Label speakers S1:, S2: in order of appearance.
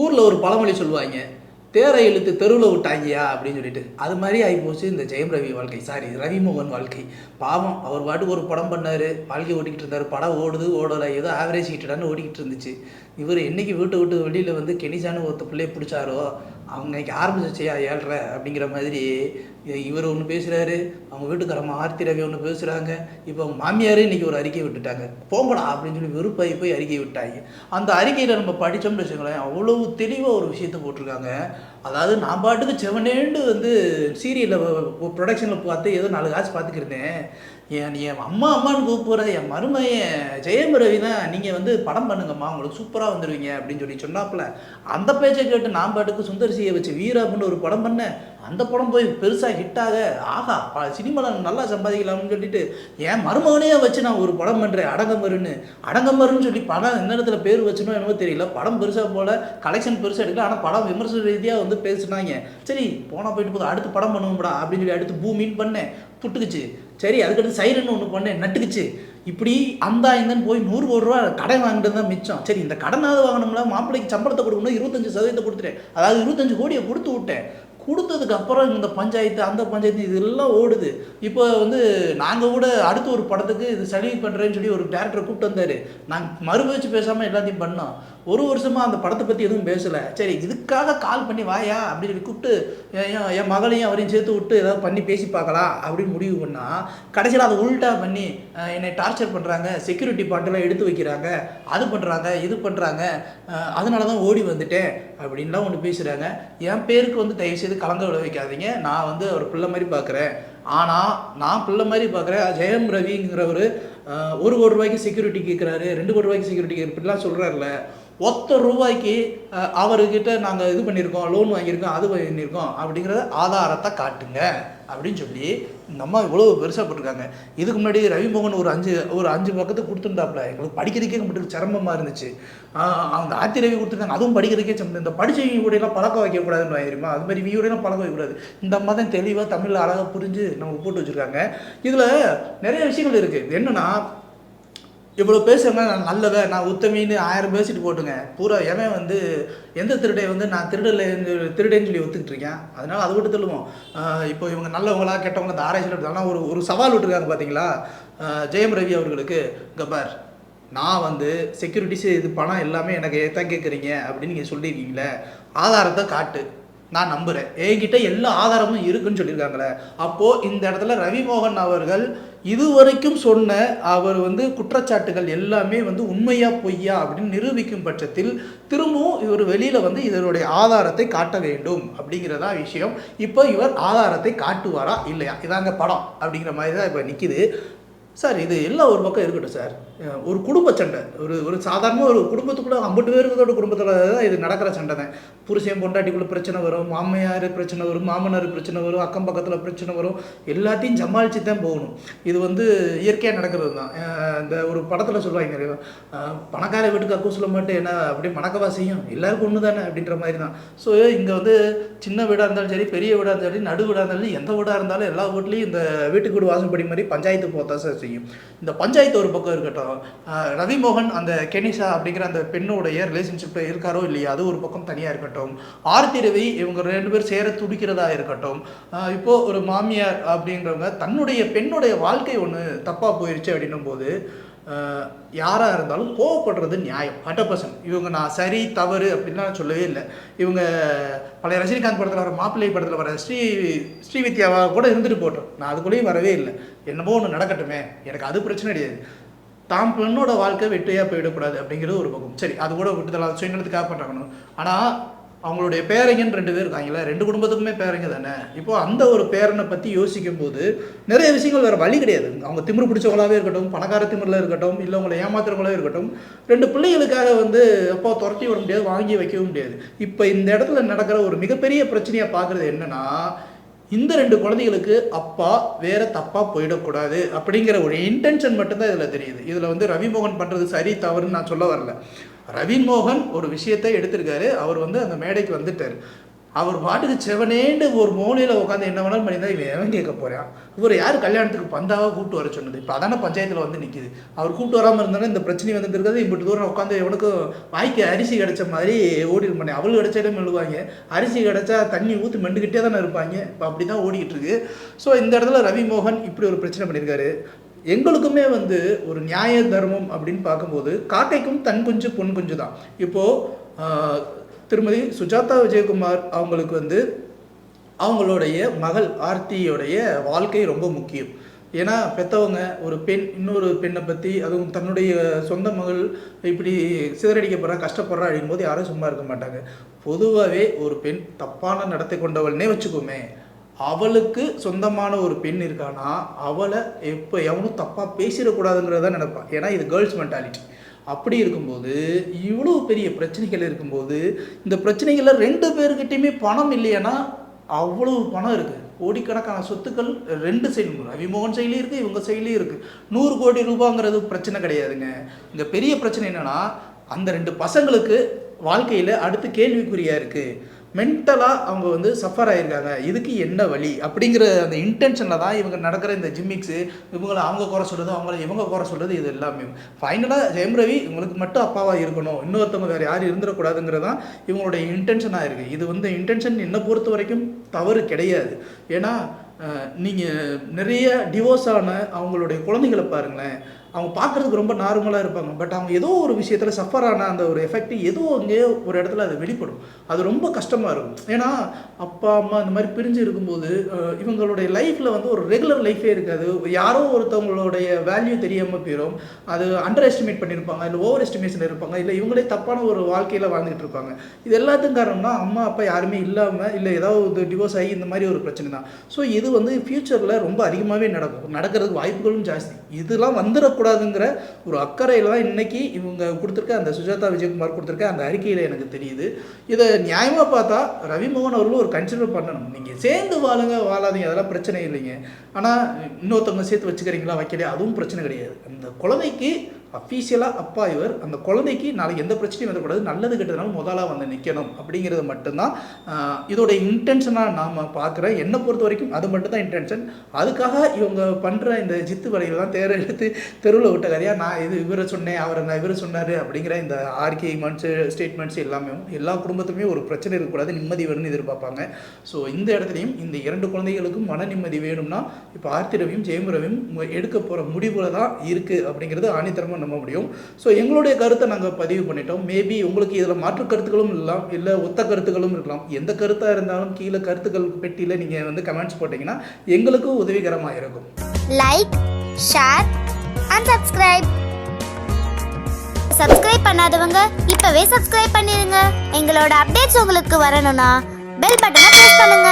S1: ஊரில் ஒரு பழமொழி சொல்லுவாங்க தேரை இழுத்து தெருவில் விட்டாங்கயா அப்படின்னு சொல்லிட்டு. அது மாதிரி ஆகிப்போச்சு இந்த ஜெயம் ரவி வாழ்க்கை. சாரி ரவிமோகன் வாழ்க்கை. பாவம் அவர் பாட்டுக்கு ஒரு படம் பண்ணார். வாழ்க்கை ஓட்டிக்கிட்டு இருந்தார். படம் ஓடுது ஓடலை. ஏதோ ஆவரேஜ் ஹிட்டடான்னு ஓடிக்கிட்டு இருந்துச்சு. இவர் என்றைக்கு வீட்டை விட்டு வெளியில் வந்து கெனிசான்னு ஒருத்த பிள்ளைய பிடிச்சாரோ அவங்க இன்னைக்கு ஆரம்பிச்சிச்சியா ஏழ்ற அப்படிங்கிற மாதிரி இவர் ஒன்று பேசுகிறாரு அவங்க வீட்டுக்காரம்மா ஆர்த்தி ரவி ஒன்று பேசுகிறாங்க இப்போ அவங்க மாமியார் இன்றைக்கி ஒரு அறிக்கை விட்டுட்டாங்க. போங்கடா அப்படின்னு சொல்லி வெறுப்பாகி போய் அறிக்கை விட்டாங்க. அந்த அறிக்கையில் நம்ம படித்தோம்னு வச்சுக்கோங்களேன் அவ்வளவு தெளிவாக ஒரு விஷயத்தை போட்டிருக்காங்க. அதாவது நான் பாட்டுக்கு செவனேண்டு வந்து சீரியலில் ப்ரொடக்ஷனில் பார்த்து ஏதோ நாலு காசு பார்த்துக்கிருந்தேன். என் என் அம்மா அம்மான்னு கூப்பிட்ற என் மருமையன் ஜெயம் ரவி தான் நீங்கள் வந்து படம் பண்ணுங்கம்மா உங்களுக்கு சூப்பராக வந்துடுவீங்க அப்படின்னு சொல்லி சொன்னாப்புல. அந்த பேச்சை கேட்டு நான் பாட்டுக்கு சுந்தர் சியை வச்சு வீராப்புன்னு ஒரு படம் பண்ணேன். அந்த படம் போய் பெருசாக ஹிட்டாக ஆகா சினிமாவில் நல்லா சம்பாதிக்கலாம்னு சொல்லிட்டு என் மருமகனையே வச்சு நான் ஒரு படம் பண்ணுறேன் அடங்கமருன்னு. அடங்கமருன்னு சொல்லி படம் எந்த இடத்துல பேர் வச்சுனோ என்னவோ தெரியல. படம் பெருசாக போல கலெக்ஷன் பெருசாக எடுக்கல. ஆனால் படம் விமர்சன ரீதியாக வந்து பேசினாங்க. சரி போனால் போயிட்டு போதும் அடுத்து படம் பண்ணுவோம்டா அப்படின்னு சொல்லி அடுத்து பூமின்னு பண்ணேன். புட்டுக்குச்சு சரி அதுக்கடுத்து சைரன் ஒன்று பண்ணேன் நட்டுக்குச்சு. இப்படி அந்த இந்தன்னு போய் நூறு கோடி ரூபா கடன் வாங்கிட்டு தான் மிச்சம். சரி இந்த கடனாவது வாங்கணும்ல மாப்பிள்ளைக்கு சம்பளத்தை கொடுக்கணும் இருபத்தஞ்சு சதவீதத்தை கொடுத்துட்டேன். அதாவது இருபத்தஞ்சு கோடியை கொடுத்து விட்டேன். கொடுத்ததுக்கு அப்புறம் இந்த பஞ்சாயத்து அந்த பஞ்சாயத்து இதெல்லாம் ஓடுது. இப்போ வந்து நாங்கள் கூட அடுத்த ஒரு படத்துக்கு இது சரி பண்ணுறேன்னு சொல்லி ஒரு டேரக்டரை கூப்பிட்டு வந்தார். நாங்கள் மறுபேச்சு பேசாமல் எல்லாத்தையும் பண்ணோம். ஒரு வருஷமாக அந்த படத்தை பற்றி எதுவும் பேசலை. சரி இதுக்காக கால் பண்ணி வாயா? அப்படின்னு கூப்பிட்டு என் என் மகளையும் அவரையும் சேர்த்து விட்டு ஏதாவது பண்ணி பேசி பார்க்கலாம் அப்படின்னு முடிவு பண்ணால் கடைசியில் அதை உல்ட்டா பண்ணி என்னை டார்ச்சர் பண்ணுறாங்க செக்யூரிட்டி பாட்டெல்லாம் எடுத்து வைக்கிறாங்க அது பண்ணுறாங்க இது பண்ணுறாங்க அதனால தான் ஓடி வந்துட்டேன் அப்படின்லாம் ஒன்று பேசுகிறாங்க என் பேருக்கு வந்து தயவு செய்து கலங்க விட வைக்காதீங்க. நான் வந்து அவர் பிள்ளை மாதிரி பார்க்குறேன் ஆனால் நான் பிள்ளை மாதிரி பார்க்குறேன் ஜெயம் ரவிங்கிறவர் ஒரு கோடி ரூபாய்க்கு செக்யூரிட்டி கேட்குறாரு ரெண்டு கோடி ரூபாய்க்கு செக்யூரிட்டி இப்படிலாம் சொல்கிறாருல ஒத்த ரூபாய்க்கு அவர்கிட்ட நாங்கள் இது பண்ணியிருக்கோம் லோன் வாங்கியிருக்கோம் அது பண்ணியிருக்கோம் அப்படிங்கிறத ஆதாரத்தை காட்டுங்க அப்படின்னு சொல்லி இந்த அம்மா இவ்வளோ பெருசாக போட்டிருக்காங்க. இதுக்கு முன்னாடி ரவிமோகன் ஒரு அஞ்சு ஒரு அஞ்சு பக்கத்துக்கு கொடுத்துருந்தாப்புல. எங்களுக்கு படிக்கிறதுக்கே மட்டும் சிரமமாக இருந்துச்சு. அவங்க ஆத்தி ரவி கொடுத்துருக்காங்க அதுவும் படிக்கிறதுக்கே சிரமம். இந்த படிச்சவங்க கூட எல்லாம் பழக்கம் வைக்கக்கூடாதுன்னு தெரியுமா? அது மாதிரி இவங்க பழக்கம் வைக்கக்கூடாது. இந்த அம்மா தான் தெளிவாக தமிழில் அழகாக புரிஞ்சு நமக்கு போட்டு வச்சுருக்காங்க. இதில் நிறைய விஷயங்கள் இருக்குது என்னென்னா இவ்வளோ பேசுறவங்க நான் நல்லவன் நான் உத்தமின்னு ஆயிரம் பேசிட்டு போட்டுங்க. பூரா எவன் வந்து எந்த திருடை வந்து நான் திருடல திருடேன்னு சொல்லி ஒத்துக்கிட்டு இருக்கேன். அதனால அதை விட்டு தள்ளுவோம். இப்போ இவங்க நல்லவங்களா கெட்டவங்களா இந்த ஆராய்ச்சியில் ஆனால் ஒரு ஒரு சவால் விட்டுருக்காங்க பார்த்தீங்களா ஜெயம் ரவி அவர்களுக்கு. கபார் நான் வந்து செக்யூரிட்டிஸ் இது பணம் எல்லாமே எனக்கு தான் கேட்குறீங்க அப்படின்னு நீங்கள் சொல்லியிருக்கீங்களே ஆதாரத்தை காட்டு. நான் நம்புகிறேன் என்கிட்ட எல்லா ஆதாரமும் இருக்குன்னு சொல்லியிருக்காங்களே. அப்போது இந்த இடத்துல ரவிமோகன் அவர்கள் இதுவரைக்கும் சொன்ன அவர் வந்து குற்றச்சாட்டுகள் எல்லாமே வந்து உண்மையா பொய்யா அப்படின்னு நிரூபிக்கும் பட்சத்தில் திரும்பவும் இவர் வெளியில் வந்து இதனுடைய ஆதாரத்தை காட்ட வேண்டும் அப்படிங்கிறதா விஷயம். இப்போ இவர் ஆதாரத்தை காட்டுவாரா இல்லையா? இதாங்க படம் அப்படிங்கிற மாதிரி தான் இப்போ நிற்கிது சார் இது எல்லாம் ஒரு பக்கம் இருக்கட்டும் சார். ஒரு குடும்ப சண்டை. ஒரு ஒரு சாதாரணமாக ஒரு குடும்பத்துக்குள்ள ஐம்பது பேருக்கோட குடும்பத்தில் தான் இது நடக்கிற சண்டை தான். புருஷன் பொண்டாட்டிக்குள்ளே பிரச்சனை வரும் மாமையார் பிரச்சனை வரும் மாமனார் பிரச்சனை வரும் அக்கம் பக்கத்தில் பிரச்சனை வரும். எல்லாத்தையும் சமாளித்து தான் போகணும். இது வந்து இயற்கையாக நடக்கிறது தான். இந்த ஒரு படத்தில் சொல்லுவாங்க பணக்கார வீட்டுக்கு அக்கம் சொல்ல மாட்டேன் என்ன அப்படியே மணக்கவா செய்யும் எல்லாருக்கும் ஒன்று தானே அப்படின்ற மாதிரி தான். ஸோ இங்கே வந்து சின்ன வீடாக இருந்தாலும் சரி பெரிய வீடாக இருந்தாலும் சரி நடு வீடாக இருந்தாலும் எந்த வீடாக இருந்தாலும் எல்லா வீட்லேயும் இந்த வீட்டுக்கு வீடு வாசப்படி மாதிரி பஞ்சாயத்து போத்தா சார் செய்யும். இந்த பஞ்சாயத்து ஒரு பக்கம் இருக்கட்டும் ரவிமோகன் அந்த கெனிஷா அப்படிங்கிற அந்த பெண்ணுடைய ரிலேஷன்ஷிப்பில் இருக்காரோ இல்லையா அது ஒரு பக்கம் தனியாக இருக்கட்டும். ஆர்த்தி ரவி இவங்க ரெண்டு பேர் சேர துடிக்கிறதா இருக்கட்டும். இப்போது இப்போ ஒரு மாமியார் அப்படிங்கிறவங்க தன்னுடைய பெண்ணுடைய வாழ்க்கை ஒன்று தப்பாக போயிடுச்சு அப்படின்னும் போது யாராக இருந்தாலும் கோவப்படுறது நியாயம் ஹண்ட்ரட் பர்சன்ட் இவங்க நான் சரி தவறு அப்படின்லாம் சொல்லவே இல்லை. இவங்க பழைய ரஜினிகாந்த் படத்தில் வர மாப்பிள்ளை படத்தில் வர ஸ்ரீ ஸ்ரீவித்யாவாக கூட இருந்துட்டு போட்டோம். நான் அதுக்குள்ளேயும் வரவே இல்லை. என்னமோ ஒன்று நடக்கட்டுமே. எனக்கு அது பிரச்சனை கிடையாது. தாம் பெண்ணோட வாழ்க்கை வெட்டியாக போயிடக்கூடாது அப்படிங்கிறது ஒரு பக்கம். சரி அது கூட விட்டுதலாம். சுயநலத்துக்காக பண்ணுறாங்கணும் ஆனால் அவங்களுடைய பேரங்கன்னு ரெண்டு பேர் இருக்காங்களே ரெண்டு குடும்பத்துக்குமே பேரங்க தானே? இப்போ அந்த ஒரு பேரனை பற்றி யோசிக்கும் போது நிறைய விஷயங்கள் வேறு வழி கிடையாது. அவங்க திமிரு பிடிச்சவங்களாவே இருக்கட்டும் பணக்கார திமிரில் இருக்கட்டும் இல்லை உங்களை ஏமாத்துறவங்களாக இருக்கட்டும் ரெண்டு பிள்ளைகளுக்காக வந்து அப்போ துரத்தி விட முடியாது வாங்கி வைக்கவும் முடியாது. இப்போ இந்த இடத்துல நடக்கிற ஒரு மிகப்பெரிய பிரச்சனையை பார்க்குறது என்னன்னா இந்த ரெண்டு குழந்தைகளுக்கு அப்பா வேற தப்பா போயிடக்கூடாது அப்படிங்கிற ஒரு இன்டென்ஷன் மட்டும்தான் இதில் தெரியுது. இதில் வந்து ரவிமோகன் பண்ணுறது சரி தவறுன்னு நான் சொல்ல வரல. ரவிமோகன் ஒரு விஷயத்தை எடுத்திருக்காரு. அவர் வந்து அந்த மேடைக்கு வந்துட்டார். அவர் பாட்டுக்கு செவனேண்டு ஒரு மூலையில் உட்காந்து என்ன வேணாலும் பண்ணியிருந்தா இவன் எவன் கேட்க போகிறான் இவர் யார் கல்யாணத்துக்கு பந்தாவாக கூப்பிட்டு வர சொன்னது? இப்போ அதான பஞ்சாயத்தில் வந்து நிற்கிது அவர் கூப்பிட்டு வராமல் இருந்தாலும் இந்த பிரச்சனை வந்துட்டு இருக்கிறது இப்படி தூரம் உட்காந்து எவனுக்கும் வாய்க்கு அரிசி கிடைச்ச மாதிரி ஓடி இருப்பானே அவள் கிடைச்சாலும் மெழுவாங்க அரிசி கிடைச்சா தண்ணி ஊற்றி மெண்டுக்கிட்டே தானே இருப்பாங்க. இப்போ அப்படி தான் ஓடிக்கிட்டு இருக்கு. ஸோ இந்த இடத்துல ரவி மோகன் இப்படி ஒரு பிரச்சனை பண்ணியிருக்காரு. எங்களுக்குமே வந்து ஒரு நியாய தர்மம் அப்படின்னு பார்க்கும்போது காக்கைக்கும் தன் குஞ்சு பொன் குஞ்சு தான் இப்போது திருமதி சுஜாதா விஜயகுமார் அவங்களுக்கு வந்து அவங்களுடைய மகள் ஆர்த்தியோடைய வாழ்க்கை ரொம்ப முக்கியம். ஏன்னா பெற்றவங்க ஒரு பெண் இன்னொரு பெண்ணை பற்றி அதுவும் தன்னுடைய சொந்த மகள் இப்படி சிதறடிக்கப்படுறா கஷ்டப்படுறா அப்படிங்கும்போது யாரும் சும்மா இருக்க மாட்டாங்க. பொதுவாகவே ஒரு பெண் தப்பான நடத்தை கொண்டவள்னே வச்சுக்கோமே. அவளுக்கு சொந்தமான ஒரு பெண் இருக்கானா அவளை எப்போ எவனும் தப்பாக பேசிடக்கூடாதுங்கிறத நினைப்பான் ஏன்னா இது கேர்ள்ஸ் மென்டாலிட்டி அப்படி இருக்கும்போது இவ்வளோ பெரிய பிரச்சனைகள் இருக்கும்போது இந்த பிரச்சனைகளில் ரெண்டு பேர்கிட்டையுமே பணம் இல்லையானா அவ்வளவு பணம் இருக்குது கோடிக்கணக்கான சொத்துக்கள் ரெண்டு சைடும் ரவிமோகன் செயலியும் இருக்குது இவங்க செயலியும் இருக்குது நூறு கோடி ரூபாங்கிறது பிரச்சனை கிடையாதுங்க. இந்த பெரிய பிரச்சனை என்னென்னா அந்த ரெண்டு பசங்களுக்கு வாழ்க்கையில் அடுத்து கேள்விக்குறியாக இருக்குது மென்டலாக அவங்க வந்து சஃபர் ஆகியிருக்காங்க இதுக்கு என்ன வழி? அப்படிங்கிற அந்த இன்டென்ஷனில் தான் இவங்க நடக்கிற இந்த ஜிம்மிக்ஸு இவங்களை அவங்க குறை சொல்கிறது அவங்கள இவங்க குறை சொல்கிறது இது எல்லாமே. ஃபைனலாக ஜெயம் ரவி இவங்களுக்கு மட்டும் அப்பாவாக இருக்கணும். இன்னொருத்தவங்க வேறு யாரும் இருந்துடக்கூடாதுங்கிறது தான் இவங்களுடைய இன்டென்ஷனாக இருக்குது இது வந்து இன்டென்ஷன் என்னை பொறுத்த வரைக்கும் தவறு கிடையாது. ஏன்னா நீங்கள் நிறைய டிவோர்ஸ் ஆன அவங்களுடைய குழந்தைகளை பாருங்களேன். அவங்க பார்க்குறதுக்கு ரொம்ப நார்மலாக இருப்பாங்க. பட் அவங்க ஏதோ ஒரு விஷயத்தில் சஃபர் ஆன அந்த ஒரு எஃபெக்ட் ஏதோ அங்கேயோ ஒரு இடத்துல அது வெளிப்படும். அது ரொம்ப கஷ்டமாக இருக்கும். ஏன்னா அப்பா அம்மா இந்த மாதிரி பிரிஞ்சு இருக்கும்போது இவங்களுடைய லைஃப்பில் வந்து ஒரு ரெகுலர் லைஃபே இருக்காது. யாரோ ஒருத்தவங்களுடைய வேல்யூ தெரியாமல் போயிடும் அது அண்டர் எஸ்டிமேட் பண்ணியிருப்பாங்க இல்லை ஓவர் எஸ்டிமேஷன் இருப்பாங்க. இல்லை இவங்களே தப்பான ஒரு வாழ்க்கையில் வாழ்ந்துகிட்டு இருப்பாங்க. இது எல்லாத்துக்கும் காரணம்னா அம்மா அப்பா யாருமே இல்லாமல் இல்லை ஏதாவது டிவோர்ஸ் ஆகி இந்த மாதிரி ஒரு பிரச்சனை தான். ஸோ இது வந்து ஃப்யூச்சரில் ரொம்ப அதிகமாகவே நடக்கும். நடக்கிறதுக்கு வாய்ப்புகளும் ஜாஸ்தி. இதெல்லாம் கூடாதுங்கிற ஒரு அக்கறையில் தான் இன்னைக்கு இவங்க கொடுத்துருக்க அந்த சுஜாதா விஜயகுமார் கொடுத்துருக்க அந்த அறிக்கையில் எனக்கு தெரியுது. இதை நியாயமாக பார்த்தா ரவிமோகன் அவர்களும் ஒரு கன்சிடர் பண்ணணும். நீங்கள் சேர்ந்து வாழுங்க வாழாதீங்க. அதெல்லாம் பிரச்சனை இல்லைங்க. ஆனால் இன்னொருத்தவங்க சேர்த்து வச்சுக்கிறீங்களா வைக்கலையா? அதுவும் பிரச்சனை கிடையாது. அந்த குழந்தைக்கு அஃபீஷியலாக அப்பா இவர் அந்த குழந்தைக்கு நாளைக்கு எந்த பிரச்சனையும் வரக்கூடாது நல்லது கெட்டதுனால முதலாக வந்து நிற்கணும் அப்படிங்கிறது மட்டும்தான் இதோடைய இதோட இன்டென்ஷனாக நாம் பார்க்குறேன் என்னை பொறுத்த வரைக்கும் அது மட்டும்தான் இன்டென்ஷன் அதுக்காக இவங்க பண்ணுற இந்த ஜித்து வரையில் தான் தேர எடுத்து தெருவில் விட்ட கதையாக நான் இது இவரை சொன்னேன் அவரை நான் இவரை சொன்னார் அப்படிங்கிற இந்த ஆர்கியூமெண்ட்ஸு ஸ்டேட்மெண்ட்ஸ் எல்லாமே எல்லா குடும்பத்துமே ஒரு பிரச்சனை இருக்கக்கூடாது நிம்மதி வேணும்னு எதிர்பார்ப்பாங்க. ஸோ இந்த இடத்துலையும் இந்த இரண்டு குழந்தைகளுக்கும் மன நிம்மதி வேணும்னா இப்போ ஆர்த்தி ரவியும் ஜெயம் ரவியும் மு- எடுக்க போகிற முடிவில் தான் இருக்குது அப்படிங்கிறது ஆணித்தரமாக நம்ப முடியும். ஸோ எங்களுடைய கருத்தை நாங்கள் பதிவு பண்ணிட்டோம். மேபி உங்களுக்கு இதில் மாற்று கருத்துக்களும் இல்லாம் இல்லை ஒத்த கருத்துக்களும் இருக்கலாம். எந்த கருத்தாக இருந்தாலும் கீழே கருத்துக்கள் பெட்டியில் நீங்கள் வந்து கமெண்ட்ஸ் போட்டிங்கன்னா எங்களுக்கும் உதவிகரமாக இருக்கும்.
S2: Like share and subscribe subscribe பண்ணாதவங்க இப்பவே சப்ஸ்கிரைப் பண்ணிருங்க. எங்களோட அப்டேட்ஸ் உங்களுக்கு வரணும்னா பெல் பட்டனை பிரஸ் பண்ணுங்க.